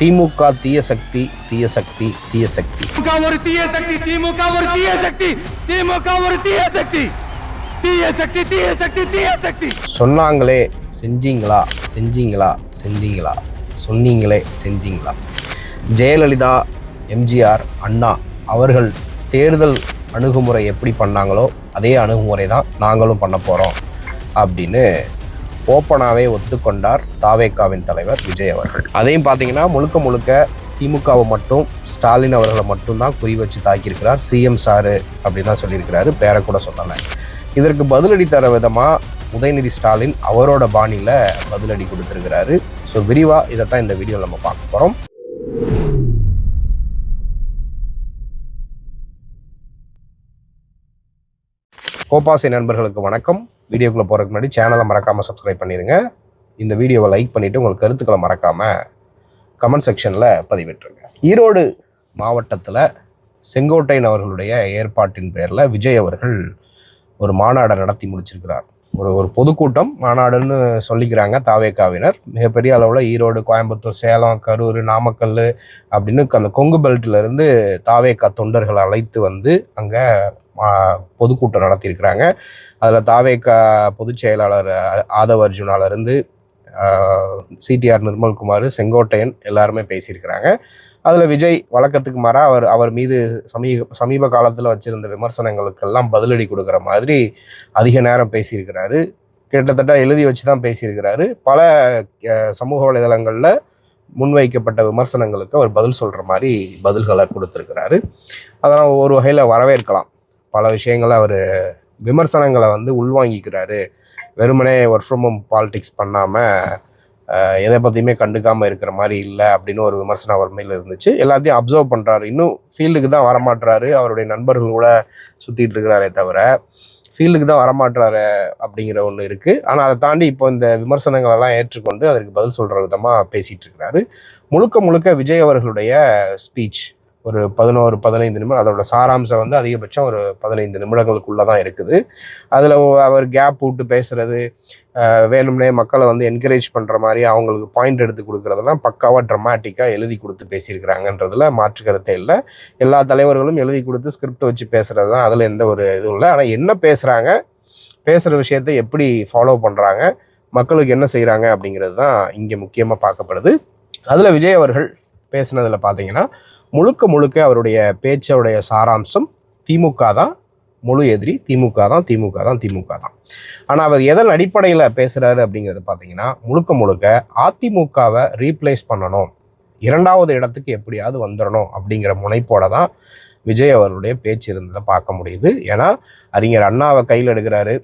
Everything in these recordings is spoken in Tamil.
திமுக தீய சக்தி தீய சக்தி தீய சக்தி. திமுக ஒரு தீய சக்தி திமுக ஒரு தீய சக்தி திமுக ஒரு தீய சக்தி. தீய சக்தி தீய சக்தி தீய சக்தி. சொன்னாங்களே செஞ்சீங்களா செஞ்சீங்களா செஞ்சீங்களா? சொன்னீங்களே செஞ்சீங்களா? ஜெயலலிதா எம்ஜிஆர் அண்ணா அவர்கள் தேர்தல் அணுகுமுறை எப்படி பண்ணாங்களோ அதே அணுகுமுறை தான் நாங்களும் பண்ண போகிறோம் அப்படின்னு ஓப்பனாகவே ஒத்துக்கொண்டார் தாவேக்காவின் தலைவர் விஜய் அவர்கள். அதையும் பார்த்தீங்கன்னா முழுக்க முழுக்க திமுகவை மட்டும் ஸ்டாலின் அவர்களை மட்டும்தான் குறி வச்சு தாக்கியிருக்கிறார். சிஎம் சாரு அப்படின்னு தான் சொல்லியிருக்கிறாரு. பேரை கூட சொல்லலை. இதற்கு பதிலடி தர விதமாக உதயநிதி ஸ்டாலின் அவரோட பாணியில் பதிலடி கொடுத்துருக்கிறாரு. ஸோ விரிவாக இதைத்தான் இந்த வீடியோவில் நம்ம பார்க்க போகிறோம் கோபாசை நண்பர்களுக்கு வணக்கம். வீடியோக்குள்ளே போகிறதுக்கு முன்னாடி சேனலை மறக்காமல் சப்ஸ்கிரைப் பண்ணிடுங்க இந்த வீடியோவை லைக் பண்ணிவிட்டு உங்கள் கருத்துக்களை மறக்காமல் கமெண்ட் செக்ஷனில் பதிவிட்டுருங்க. ஈரோடு மாவட்டத்தில் செங்கோட்டையன் அவர்களுடைய ஏற்பாட்டின் பேரில் விஜய் அவர்கள் ஒரு மாநாடை நடத்தி முடிச்சிருக்கிறார். ஒரு ஒரு பொதுக்கூட்டம் மாநாடுன்னு சொல்லிக்கிறாங்க தாவேக்காவினர். மிகப்பெரிய அளவில் ஈரோடு கோயம்புத்தூர் சேலம் கரூர் நாமக்கல் அப்படின்னு அந்த கொங்கு பெல்ட்ல தாவேக்கா தொண்டர்களை அழைத்து வந்து அங்கே பொதுக்கூட்டம் நடத்தியிருக்கிறாங்க. அதில் தாவேக்கா பொதுச் செயலாளர் ஆதவ அர்ஜுனாலிருந்து சிடிஆர் நிர்மல்குமார் செங்கோட்டையன் எல்லாருமே பேசியிருக்கிறாங்க. அதில் விஜய் வழக்கத்துக்கு மாறா அவர் அவர் மீது சமீப சமீப காலத்தில் வச்சிருந்த விமர்சனங்களுக்கெல்லாம் பதிலடி கொடுக்குற மாதிரி அதிக நேரம் பேசியிருக்கிறாரு. கிட்டத்தட்ட எழுதி வச்சு தான் பேசியிருக்கிறாரு. பல சமூக வலைதளங்களில் முன்வைக்கப்பட்ட விமர்சனங்களுக்கு அவர் பதில் சொல்கிற மாதிரி பதில்களை கொடுத்துருக்கிறாரு. அதெல்லாம் ஒரு வகையில் வரவேற்கலாம். பல விஷயங்களை அவர் விமர்சனங்களை வந்து உள்வாங்கிக்கிறாரு. வெறுமனே ஒர்க் ஃப்ரம் ஹோம் பாலிடிக்ஸ் பண்ணாமல் எதை பற்றியுமே கண்டுக்காமல் இருக்கிற மாதிரி இல்லை அப்படின்னு ஒரு விமர்சனம் அவர் மேலே இருந்துச்சு. எல்லாத்தையும் அப்சர்வ் பண்ணுறாரு இன்னும் ஃபீல்டுக்கு தான் வரமாட்டுறாரு அவருடைய நண்பர்கள் கூட சுற்றிட்டு இருக்கிறாரே தவிர ஃபீல்டுக்கு தான் வரமாட்டுறாரு அப்படிங்கிற ஒன்று இருக்குது ஆனால் அதை தாண்டி இப்போ இந்த விமர்சனங்களெல்லாம் ஏற்றுக்கொண்டு அதற்கு பதில் சொல்கிற விதமாக பேசிகிட்டு இருக்கிறாரு. முழுக்க முழுக்க விஜய் அவர்களுடைய ஸ்பீச் ஒரு பதினோரு பதினைந்து நிமிடம் அதோட சாராம்சம் வந்து அதிகபட்சம் ஒரு பதினைந்து நிமிடங்களுக்குள்ளே தான் இருக்குது. அதில் அவர் கேப் விட்டு பேசுகிறது வேணும்னே மக்களை வந்து என்கரேஜ் பண்ணுற மாதிரி அவங்களுக்கு பாயிண்ட் எடுத்து கொடுக்குறதெல்லாம் பக்காவாக ட்ரமாட்டிக்காக எழுதி கொடுத்து பேசியிருக்கிறாங்கன்றதுல மாற்று கருத்தே இல்லை. எல்லா தலைவர்களும் எழுதி கொடுத்து ஸ்கிரிப்ட் வச்சு பேசுகிறது தான் அதில் எந்த ஒரு இதுவும் இல்லை. ஆனால் என்ன பேசுகிறாங்க பேசுகிற விஷயத்தை எப்படி ஃபாலோ பண்ணுறாங்க மக்களுக்கு என்ன செய்கிறாங்க அப்படிங்கிறது தான் இங்கே முக்கியமாக பார்க்கப்படுது. அதில் விஜய் அவர்கள் பேசுனதில் பார்த்தீங்கன்னா முழுக்க முழுக்க அவருடைய பேச்சோடைய சாராம்சம் திமுக தான் முழு எதிரி திமுக தான் திமுக தான் திமுக தான். ஆனால் அவர் எதன் அடிப்படையில் பேசுகிறாரு அப்படிங்கிறது பார்த்தீங்கன்னா முழுக்க முழுக்க அதிமுகவை ரீப்ளேஸ் பண்ணணும். இரண்டாவது இடத்துக்கு எப்படியாவது வந்துடணும் அப்படிங்கிற முனைப்போட தான் விஜய் அவருடைய பேச்சு இருந்ததை பார்க்க முடியுது. ஏன்னா அறிஞர் அண்ணாவை கையில் எடுக்கிறாரு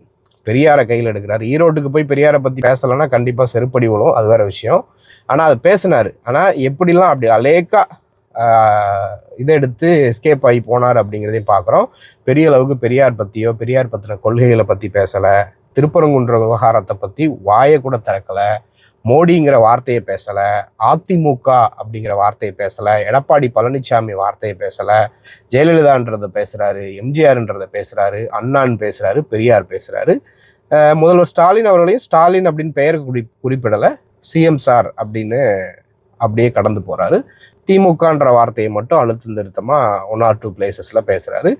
பெரியாரை கையில் எடுக்கிறார். ஈரோட்டுக்கு போய் பெரியாரை பற்றி பேசலைன்னா கண்டிப்பாக செருப்படி விழும் அது வேற விஷயம். ஆனால் அது பேசினார். ஆனால் எப்படிலாம் அப்படி அலேக்கா இதை எடுத்து எஸ்கேப் ஆகி போனார் அப்படிங்கிறதையும் பார்க்குறோம். பெரிய அளவுக்கு பெரியார் பற்றியோ பெரியார் பற்றின கொள்கைகளை பற்றி பேசலை. திருப்பரங்குன்ற விவகாரத்தை பற்றி வாயை கூட திறக்கலை. மோடிங்கிற வார்த்தையை பேசலை. அதிமுக அப்படிங்கிற வார்த்தையை பேசலை. எடப்பாடி பழனிசாமி வார்த்தையை பேசலை. ஜெயலலிதான்றதை பேசுகிறாரு எம்ஜிஆர்ன்றதை பேசுகிறாரு அண்ணான்னு பேசுகிறாரு பெரியார் பேசுகிறாரு முதல்வர் ஸ்டாலின் அவர்களையும் ஸ்டாலின் அப்படின்னு பெயர் குறி குறிப்பிடலை. சிஎம் சார் அப்படின்னு அப்படியே கடந்து போகிறாரு திமுகன்ற வார்த்தையை மட்டும் அழுத்தம் திருத்தமாக ஒன் ஆர் டூ பிளேசஸில் பேசுகிறாரு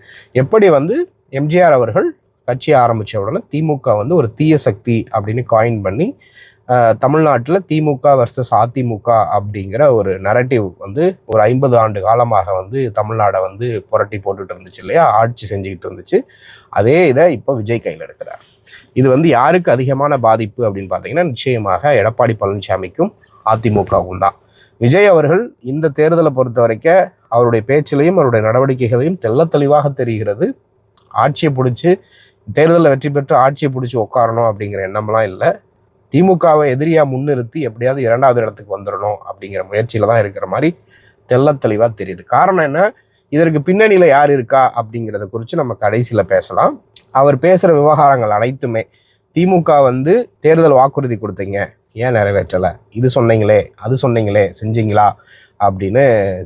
எப்படி வந்து எம்ஜிஆர் அவர்கள் கட்சி ஆரம்பித்த உடனே திமுக வந்து ஒரு தீய சக்தி அப்படின்னு காயின் பண்ணி தமிழ்நாட்டில் திமுக வர்சஸ் அதிமுக அப்படிங்கிற ஒரு நரேட்டிவ் வந்து ஒரு ஐம்பது ஆண்டு காலமாக வந்து தமிழ்நாடை வந்து புரட்டி போட்டுட்டு இருந்துச்சு இல்லையா? ஆட்சி செஞ்சுக்கிட்டு இருந்துச்சு. அதே இதை இப்போ விஜய் கையில் எடுக்கிறார். இது வந்து யாருக்கு அதிகமான பாதிப்பு அப்படின்னு பார்த்தீங்கன்னா நிச்சயமாக எடப்பாடி பழனிசாமிக்கும் அதிமுகவுக்கும் தான் விஜய் அவர்கள் இந்த தேர்தலை பொறுத்த வரைக்கும் அவருடைய பேச்சிலையும் அவருடைய நடவடிக்கைகளையும் தெல்ல தெளிவாக தெரிகிறது. ஆட்சியை பிடிச்சி தேர்தலில் வெற்றி பெற்று ஆட்சியை பிடிச்சி உட்காரணும் அப்படிங்கிற எண்ணம்லாம் இல்லை. திமுகவை எதிரியாக முன்னிறுத்தி எப்படியாவது இரண்டாவது இடத்துக்கு வந்துடணும் அப்படிங்கிற முயற்சியில் தான் இருக்கிற மாதிரி தெல்ல தெளிவாக தெரியுது. காரணம் என்ன? இதற்கு பின்னணியில் யார் இருக்கா அப்படிங்கிறத குறித்து நம்ம கடைசியில் பேசலாம். அவர் பேசுகிற விவகாரங்கள் அனைத்துமே திமுக வந்து தேர்தல் வாக்குறுதி கொடுத்தீங்க. ஏன் நிறைவேற்றலை? இது சொன்னீங்களே அது சொன்னீங்களே செஞ்சீங்களா? அப்படின்னு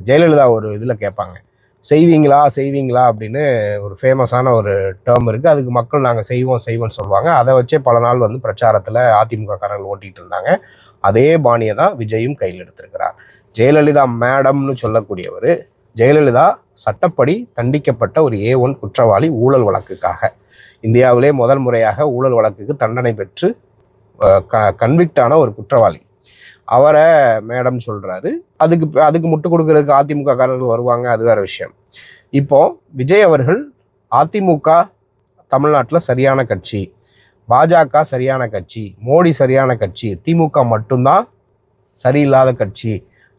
ஜெயலலிதா ஒரு இதில் கேட்பாங்க. செய்வீங்களா செய்வீங்களா அப்படின்னு ஒரு ஃபேமஸான ஒரு டேர்ம் இருக்குது அதுக்கு மக்கள் நாங்கள் செய்வோம் செய்வோம்னு சொல்லுவாங்க. அதை வச்சே பல நாள் வந்து பிரச்சாரத்தில் அதிமுக காரர்கள் ஓட்டிகிட்டு இருந்தாங்க. அதே பாணியை தான் விஜயும் கையில் எடுத்திருக்கிறார். ஜெயலலிதா மேடம்னு சொல்லக்கூடியவர் ஜெயலலிதா சட்டப்படி தண்டிக்கப்பட்ட ஒரு ஏ ஒன் குற்றவாளி ஊழல் வழக்குக்காக. இந்தியாவிலே முதல் முறையாக ஊழல் வழக்குக்கு தண்டனை பெற்று க ஆன ஒரு குற்றவாளி. அவரை மேடம் சொல்கிறாரு அதுக்கு அதுக்கு முட்டு கொடுக்கறதுக்கு அதிமுக காரர்கள் வருவாங்க அது வேற விஷயம். இப்போ விஜய் அவர்கள் அதிமுக தமிழ்நாட்டில் சரியான கட்சி பாஜக சரியான கட்சி மோடி சரியான கட்சி திமுக மட்டும்தான் சரியில்லாத கட்சி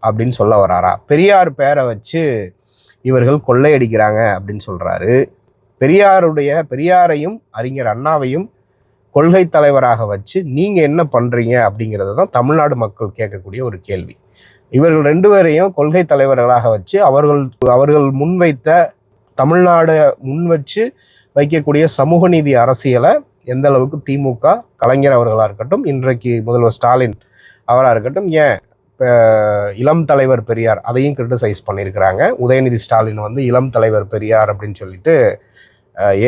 அப்படின்னு சொல்ல வராரா? பெரியார் பேரை வச்சு இவர்கள் கொள்ளையடிக்கிறாங்க அப்படின்னு சொல்கிறாரு பெரியாருடைய பெரியாரையும் அறிஞர் அண்ணாவையும் கொள்கை தலைவராக வச்சு நீங்கள் என்ன பண்ணுறீங்க அப்படிங்கிறது தான் தமிழ்நாடு மக்கள் கேட்கக்கூடிய ஒரு கேள்வி. இவர்கள் ரெண்டு பேரையும் கொள்கை தலைவர்களாக வச்சு அவர்கள் அவர்கள் முன்வைத்த தமிழ்நாடு முன் வச்சு வைக்கக்கூடிய சமூக நீதி அரசியலை எந்த அளவுக்கு திமுக கலைஞர் அவர்களாக இருக்கட்டும் இன்றைக்கு முதல்வர் ஸ்டாலின் அவராக இருக்கட்டும் ஏன் இளம் தலைவர் பெரியார் அதையும் கிரிட்டிசைஸ் பண்ணியிருக்கிறாங்க. உதயநிதி ஸ்டாலின் வந்து இளம் தலைவர் பெரியார் அப்படின்னு சொல்லிட்டு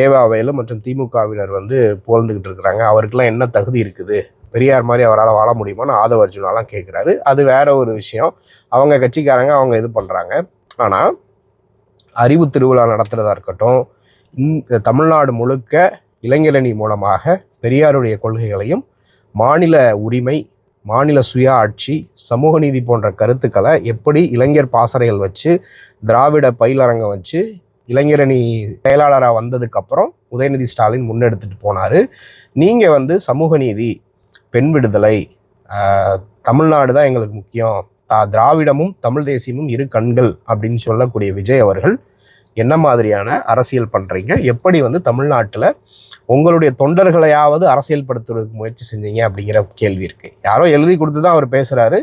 ஏவாவையிலும் மற்றும் திமுகவினர் வந்து புகழ்ந்துக்கிட்டு இருக்கிறாங்க. அவருக்கெல்லாம் என்ன தகுதி இருக்குது? பெரியார் மாதிரி அவரால் வாழ முடியுமான்னு ஆதவ அர்ஜுனாலாம் கேட்குறாரு அது வேற ஒரு விஷயம். அவங்க கட்சிக்காரங்க அவங்க இது பண்ணுறாங்க ஆனால் அறிவு திருவிழா நடத்துகிறதா இருக்கட்டும் இந்த தமிழ்நாடு முழுக்க இளைஞரணி மூலமாக பெரியாருடைய கொள்கைகளையும் மாநில உரிமை மாநில சுய ஆட்சி சமூக நீதி போன்ற கருத்துக்களை எப்படி இளைஞர் பாசறைகள் வச்சு திராவிட பயிலரங்கம் வச்சு இளைஞரணி செயலாளராக வந்ததுக்கப்புறம் உதயநிதி ஸ்டாலின் முன்னெடுத்துட்டு போனார். நீங்கள் வந்து சமூக நீதி பெண் விடுதலை தமிழ்நாடு தான் எங்களுக்கு முக்கியம். தா- திராவிடமும் தமிழ் தேசியமும் இரு கண்கள் அப்படின்னு சொல்லக்கூடிய விஜய் அவர்கள் என்ன மாதிரியான அரசியல் பண்ணுறீங்க எப்படி வந்து தமிழ்நாட்டில் உங்களுடைய தொண்டர்களையாவது அரசியல்படுத்துறதுக்கு முயற்சி செஞ்சீங்க அப்படிங்கிற கேள்வி இருக்குது யாரோ எழுதி கொடுத்து தான் அவர் பேசுகிறாரு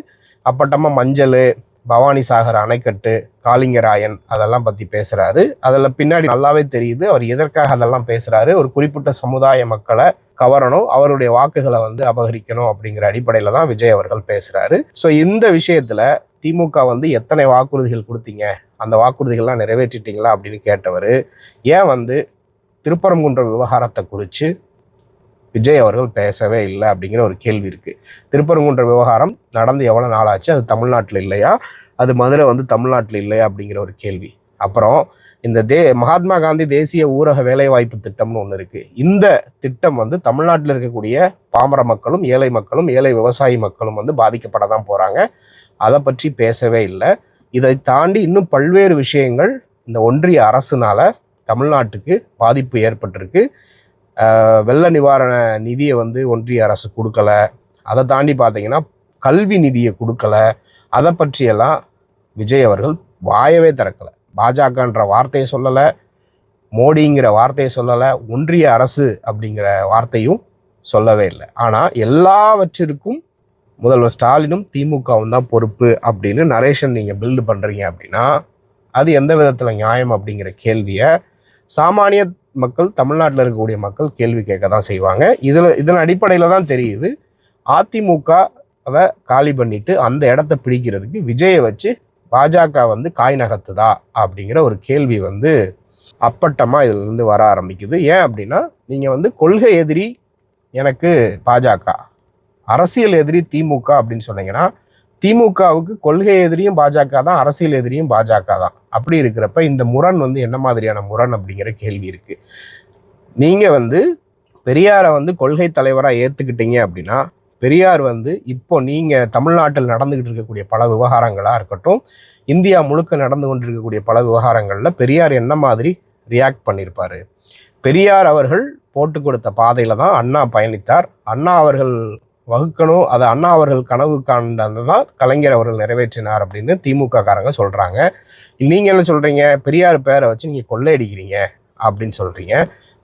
அப்பட்டமாக மஞ்சள் பவானி சாகர் அணைக்கட்டு காளிங்கராயன் அதெல்லாம் பற்றி பேசுகிறாரு அதில் பின்னாடி நல்லாவே தெரியுது அவர் எதற்காக அதெல்லாம் பேசுகிறாரு ஒரு குறிப்பிட்ட சமுதாய மக்களை கவரணும் அவருடைய வாக்குகளை வந்து அபகரிக்கணும் அப்படிங்கிற அடிப்படையில் தான் விஜய் அவர்கள் பேசுகிறாரு ஸோ இந்த விஷயத்தில் திமுக வந்து எத்தனை வாக்குறுதிகள் கொடுத்தீங்க? அந்த வாக்குறுதிகள்லாம் நிறைவேற்றிட்டீங்களா அப்படின்னு கேட்டவர் ஏன் வந்து திருப்பரங்குன்ற விவகாரத்தை குறித்து விஜய் அவர்கள் பேசவே இல்லை அப்படிங்கிற ஒரு கேள்வி இருக்குது திருப்பரங்குன்ற விவகாரம் நடந்து எவ்வளோ நாள் ஆச்சு அது தமிழ்நாட்டில் இல்லையா? அது மதுரை வந்து தமிழ்நாட்டில் இல்லையா? அப்படிங்கிற ஒரு கேள்வி. அப்புறம் இந்த தே மகாத்மா காந்தி தேசிய ஊரக வேலைவாய்ப்பு திட்டம்னு ஒன்று இருக்குது இந்த திட்டம் வந்து தமிழ்நாட்டில் இருக்கக்கூடிய பாமர மக்களும் ஏழை மக்களும் ஏழை விவசாயி மக்களும் வந்து பாதிக்கப்பட தான் போகிறாங்க அதை பற்றி பேசவே இல்லை. இதை தாண்டி இன்னும் பல்வேறு விஷயங்கள் இந்த ஒன்றிய அரசுனால் தமிழ்நாட்டுக்கு பாதிப்பு ஏற்பட்டிருக்கு. வெள்ள நிவாரண நிதியை வந்து ஒன்றிய அரசு கொடுக்கல. அதை தாண்டி பார்த்தீங்கன்னா கல்வி நிதியை கொடுக்கல. அதை பற்றியெல்லாம் விஜய் அவர்கள் வாயவே திறக்கலை. பாஜகன்ற வார்த்தையை சொல்லலை. மோடிங்கிற வார்த்தையை சொல்லலை. ஒன்றிய அரசு அப்படிங்கிற வார்த்தையும் சொல்லவே இல்லை. ஆனால் எல்லாவற்றிற்கும் முதல்வர் ஸ்டாலினும் திமுகவும் தான் பொறுப்பு அப்படின்னு நரேஷன் நீங்கள் பில்டு பண்ணுறீங்க அப்படின்னா அது எந்த விதத்தில் நியாயம் அப்படிங்கிற கேள்வியை சாமானிய மக்கள் தமிழ்நாட்டில் இருக்கக்கூடிய மக்கள் கேள்வி கேட்க தான் செய்வாங்க. இதில் இதன் அடிப்படையில் தான் தெரியுது. அதிமுகவை காலி பண்ணிட்டு அந்த இடத்த பிடிக்கிறதுக்கு விஜயை வச்சு பாஜக வந்து காய் நகர்த்துதா அப்படிங்கிற ஒரு கேள்வி வந்து அப்பட்டமாக இதிலிருந்து வர ஆரம்பிக்குது. ஏன் அப்படின்னா நீங்கள் வந்து கொள்கை எதிரி எனக்கு பாஜக அரசியல் எதிரி திமுக அப்படின்னு சொன்னீங்கன்னா திமுகவுக்கு கொள்கை எதிரியும் பாஜக தான் அரசியல் எதிரியும் பாஜக தான். அப்படி இருக்கிறப்ப இந்த முரண் வந்து என்ன மாதிரியான முரண் அப்படிங்கிற கேள்வி இருக்கு. நீங்க வந்து பெரியாரை வந்து கொள்கை தலைவராக ஏத்துக்கிட்டீங்க அப்படின்னா பெரியார் வந்து இப்போ நீங்க தமிழ்நாட்டில் நடந்துகிட்டு இருக்கக்கூடிய பல விவகாரங்களா இருக்கட்டும் இந்தியா முழுக்க நடந்து கொண்டிருக்கக்கூடிய பல விவகாரங்களில் பெரியார் என்ன மாதிரி ரியாக்ட் பண்ணியிருப்பார் பெரியார் அவர்கள் போட்டு கொடுத்த பாதையில் தான் அண்ணா பயணித்தார். அண்ணா அவர்கள் வகுக்கணும். அதை அண்ணா அவர்கள் கனவு காண்டது தான் கலைஞர் அவர்கள் நிறைவேற்றினார் அப்படின்னு திமுக காரங்க சொல்கிறாங்க நீங்கள் என்ன சொல்கிறீங்க பெரியார் பேரை வச்சு நீங்கள் கொள்ளையடிக்கிறீங்க அப்படின்னு சொல்கிறீங்க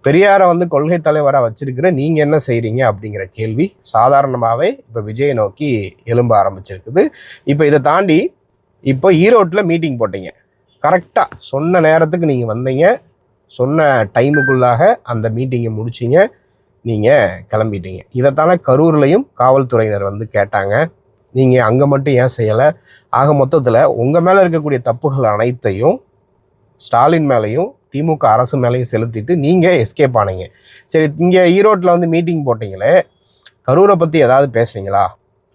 பெரியாரை வந்து கொள்கை தலைவராக வச்சிருக்கிற நீங்கள் என்ன செய்கிறீங்க அப்படிங்கிற கேள்வி சாதாரணமாகவே இப்போ விஜயை நோக்கி எழும்ப ஆரம்பிச்சிருக்குது. இப்போ இதை தாண்டி இப்போ ஈரோட்டில் மீட்டிங் போட்டீங்க. கரெக்டாக சொன்ன நேரத்துக்கு நீங்கள் வந்தீங்க. சொன்ன டைமுக்குள்ளாக அந்த மீட்டிங்கை முடிச்சிங்க. நீங்கள் கிளம்பிட்டீங்க. இதைத்தானே கரூர்லையும் காவல்துறையினர் வந்து கேட்டாங்க. நீங்கள் அங்கே மட்டும் ஏன் செய்யலை? ஆக மொத்தத்தில் உங்கள் மேலே இருக்கக்கூடிய தப்புகள் அனைத்தையும் ஸ்டாலின் மேலேயும் திமுக அரசு மேலேயும் செலுத்திட்டு நீங்கள் எஸ்கேப் ஆனீங்க. சரி இங்கே ஈரோட்டில் வந்து மீட்டிங் போட்டிங்களே கரூரை பற்றி ஏதாவது பேசுனீங்களா?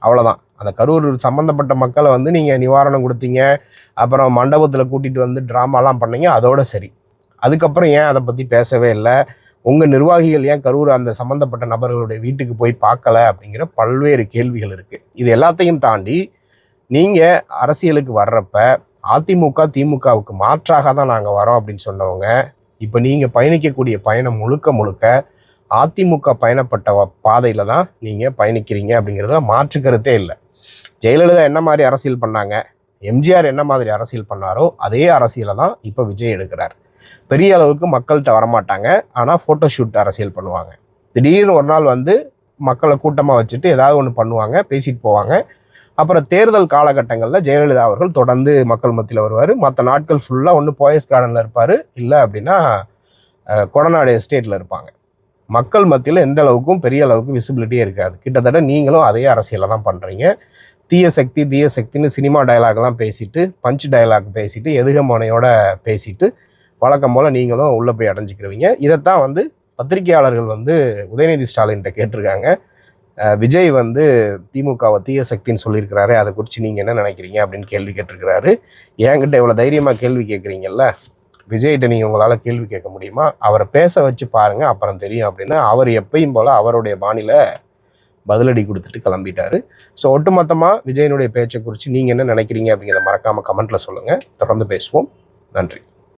அவ்வளோதான் அந்த கரூர் சம்மந்தப்பட்ட மக்களை வந்து நீங்கள் நிவாரணம் கொடுத்தீங்க. அப்புறம் மண்டபத்தில் கூட்டிகிட்டு வந்து ட்ராமாலாம் பண்ணீங்க. அதோட சரி. அதுக்கப்புறம் ஏன் அதை பற்றி பேசவே இல்லை? உங்கள் நிர்வாகிகள் ஏன் கரூர் அந்த சம்மந்தப்பட்ட நபர்களுடைய வீட்டுக்கு போய் பார்க்கல அப்படிங்கிற பல்வேறு கேள்விகள் இருக்குது இது எல்லாத்தையும் தாண்டி நீங்கள் அரசியலுக்கு வர்றப்ப அதிமுக திமுகவுக்கு மாற்றாக தான் நாங்கள் வரோம் அப்படின்னு சொன்னவங்க இப்போ நீங்கள் பயணிக்கக்கூடிய பயணம் முழுக்க முழுக்க அதிமுக பயணப்பட்ட பாதையில் தான் நீங்கள் பயணிக்கிறீங்க அப்படிங்கிறத மாற்று கருத்தே இல்லை. ஜெயலலிதா என்ன மாதிரி அரசியல் பண்ணாங்க? எம்ஜிஆர் என்ன மாதிரி அரசியல் பண்ணாரோ அதே அரசியலை தான் இப்போ விஜய் எடுக்கிறார். பெரிய அளவுக்கு மக்கள்கிட்ட வரமாட்டாங்க. ஆனால் ஃபோட்டோ ஷூட் அரசியல் பண்ணுவாங்க. திடீர்னு ஒரு நாள் வந்து மக்களை கூட்டமாக வச்சுட்டு ஏதாவது ஒன்று பண்ணுவாங்க பேசிட்டு போவாங்க. அப்புறம் தேர்தல் காலகட்டங்களில் ஜெயலலிதா அவர்கள் தொடர்ந்து மக்கள் மத்தியில் வருவார். மற்ற நாட்கள் ஃபுல்லாக ஒன்று போயஸ் கார்டனில் இருப்பார். இல்லை அப்படின்னா கொடநாடு எஸ்டேட்டில் இருப்பாங்க. மக்கள் மத்தியில் எந்த அளவுக்கும் பெரிய அளவுக்கு விசிபிலிட்டியே இருக்காது. கிட்டத்தட்ட நீங்களும் அதே அரசியலை தான் பண்ணுறீங்க தீய சக்தி தீய சக்தின்னு சினிமா டயலாக்லாம் பேசிட்டு பஞ்ச் டயலாக் பேசிட்டு எதுகமோனையோட பேசிட்டு வழக்கம் போல் நீங்களும் உள்ளே போய் அடைஞ்சிக்கிறவங்க. இதைத்தான் வந்து பத்திரிகையாளர்கள் வந்து உதயநிதி ஸ்டாலின்கிட்ட கேட்டிருக்காங்க. விஜய் வந்து திமுகவை தீய சக்தின்னு சொல்லியிருக்கிறாரு அதை குறித்து நீங்கள் என்ன நினைக்கிறீங்க அப்படின்னு கேள்வி கேட்டிருக்கிறாரு. என்கிட்ட இவ்வளோ தைரியமாக கேள்வி கேட்குறீங்கல்ல விஜய்கிட்ட நீங்கள் உங்களால் கேள்வி கேட்க முடியுமா? அவரை பேச வச்சு பாருங்கள் அப்புறம் தெரியும் அப்படின்னா. அவர் எப்பயும் போல் அவருடைய பாணியில் பதிலடி கொடுத்துட்டு கிளம்பிட்டாரு. ஸோ ஒட்டுமொத்தமாக விஜயனுடைய பேச்சை குறித்து நீங்கள் என்ன நினைக்கிறீங்க அப்படிங்கிறத மறக்காமல் கமெண்ட்டில் சொல்லுங்கள் தொடர்ந்து பேசுவோம். நன்றி.